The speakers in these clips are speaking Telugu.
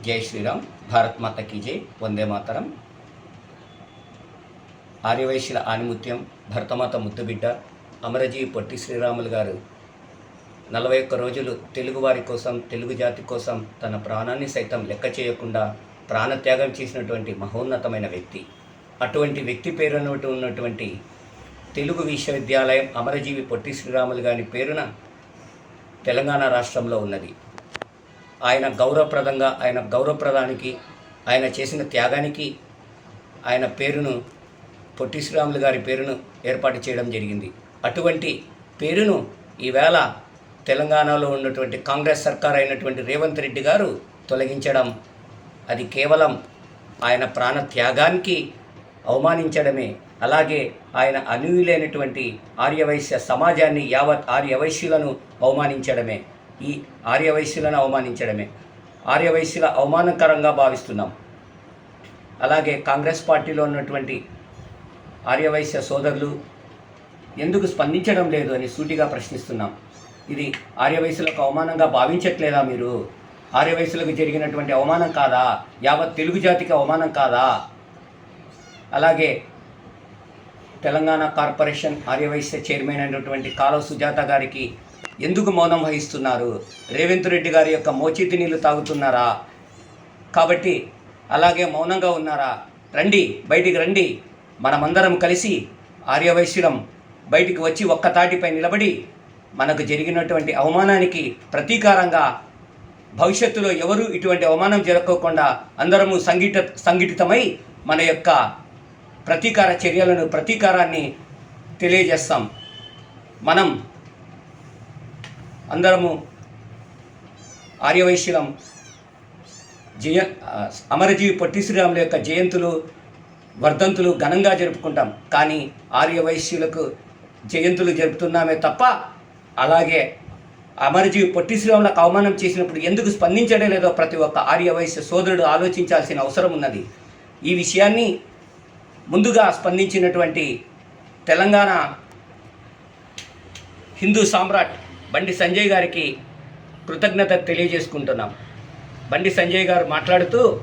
జై శ్రీరామ్. భారత్ మాత కీ జై. వందే మాతరం. ఆర్యవైశ్యుల ఆనిముత్యం భరతమాత ముద్దుబిడ్డ అమరజీవి పొట్టి శ్రీరాములు గారు నలభై ఒక్క రోజులు తెలుగువారి కోసం తెలుగు జాతి కోసం తన ప్రాణాన్ని సైతం లెక్క చేయకుండా ప్రాణత్యాగం చేసినటువంటి మహోన్నతమైన వ్యక్తి. అటువంటి వ్యక్తి పేరున ఉన్నటువంటి తెలుగు విశ్వవిద్యాలయం అమరజీవి పొట్టి శ్రీరాములు గారి పేరున తెలంగాణ రాష్ట్రంలో ఉన్నది. ఆయన గౌరవప్రదంగా ఆయన గౌరవప్రదానికి ఆయన చేసిన త్యాగానికి ఆయన పేరును పొట్టి శ్రీరాములు గారి పేరును ఏర్పాటు చేయడం జరిగింది. అటువంటి పేరును ఈవేళ తెలంగాణలో ఉన్నటువంటి కాంగ్రెస్ సర్కార్ అయినటువంటి రేవంత్ రెడ్డి గారు తొలగించడం అది కేవలం ఆయన ప్రాణ త్యాగానికి అవమానించడమే. అలాగే ఆయన అనుయులైనటువంటి ఆర్యవైశ్య సమాజాన్ని యావత్ ఆర్యవైశ్యులను అవమానించడమే. ఈ ఆర్యవైశ్యులను అవమానించడమే. ఆర్యవైశ్యుల అవమానకరంగా భావిస్తున్నాం. అలాగే కాంగ్రెస్ పార్టీలో ఉన్నటువంటి ఆర్యవైశ్య సోదరులు ఎందుకు స్పందించడం లేదు అని సూటిగా ప్రశ్నిస్తున్నాం. ఇది ఆర్యవయసులకు అవమానంగా భావించట్లేదా మీరు? ఆర్యవయసులకు జరిగినటువంటి అవమానం కాదా? యావత్ తెలుగు జాతికి అవమానం కాదా? అలాగే తెలంగాణ కార్పొరేషన్ ఆర్యవైశ్య చైర్మన్ అయినటువంటి కాలువ సుజాత గారికి ఎందుకు మౌనం వహిస్తున్నారు? రేవంత్ రెడ్డి గారి యొక్క మోచేతి నీళ్ళు తాగుతున్నారా? కాబట్టి అలాగే మౌనంగా ఉన్నారా? రండి బయటికి రండి. మనమందరం కలిసి ఆర్యవైశ్యులం బయటికి వచ్చి ఒక్క తాటిపై నిలబడి మనకు జరిగినటువంటి అవమానానికి ప్రతీకారంగా భవిష్యత్తులో ఎవరు ఇటువంటి అవమానం జరగకుండా అందరము సంఘటిత సంఘటితమై మన యొక్క ప్రతీకార చర్యలను ప్రతీకారాన్ని తెలియజేస్తాం. మనం అందరము ఆర్యవైశ్యులం. జయ అమరజీవి పొట్టి శ్రీరాముల యొక్క జయంతులు వర్ధంతులు ఘనంగా జరుపుకుంటాం. కానీ ఆర్యవైశ్యులకు జయంతులు జరుపుతున్నామే తప్ప అలాగే అమరజీవి పొట్టి శ్రీరాములకు అవమానం చేసినప్పుడు ఎందుకు స్పందించడం లేదో ప్రతి ఒక్క ఆర్యవైశ్య సోదరుడు ఆలోచించాల్సిన అవసరం ఉన్నది. ఈ విషయాన్ని ముందుగా స్పందించినటువంటి తెలంగాణ హిందూ సామ్రాట్ బండి సంజయ్ గారికి కృతజ్ఞత తెలియజేసుకుంటున్నాం. బండి సంజయ్ గారు మాట్లాడుతూ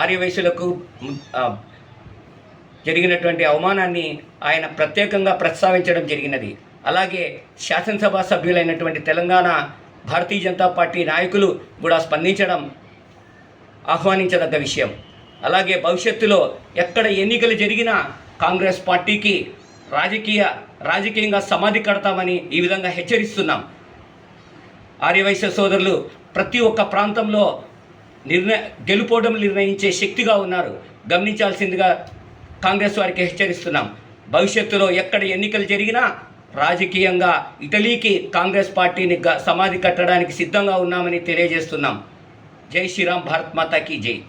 ఆర్యవైశ్యులకు జరిగినటువంటి అవమానాన్ని ఆయన ప్రత్యేకంగా ప్రస్తావించడం జరిగినది. అలాగే శాసనసభ సభ్యులైనటువంటి తెలంగాణ భారతీయ జనతా పార్టీ నాయకులు కూడా స్పందించడం ఆహ్వానించదగ్గ విషయం. అలాగే భవిష్యత్తులో ఎక్కడ ఎన్నికలు జరిగినా కాంగ్రెస్ పార్టీకి రాజకీయ రాజకీయంగా సమాధి కడతామని ఈ విధంగా హెచ్చరిస్తున్నాం. ఆర్యవైశ్య సోదరులు ప్రతి ఒక్క ప్రాంతంలో నిర్ణయ గెలుపోవడం నిర్ణయించే శక్తిగా ఉన్నారు. గమనించాల్సిందిగా కాంగ్రెస్ వారికి హెచ్చరిస్తున్నాం. భవిష్యత్తులో ఎక్కడ ఎన్నికలు జరిగినా రాజకీయంగా ఇటలీకి కాంగ్రెస్ పార్టీని గ- సమాధి కట్టడానికి సిద్ధంగా ఉన్నామని తెలియజేస్తున్నాం. జై శ్రీరామ్ భారత్ మాతాకి జై.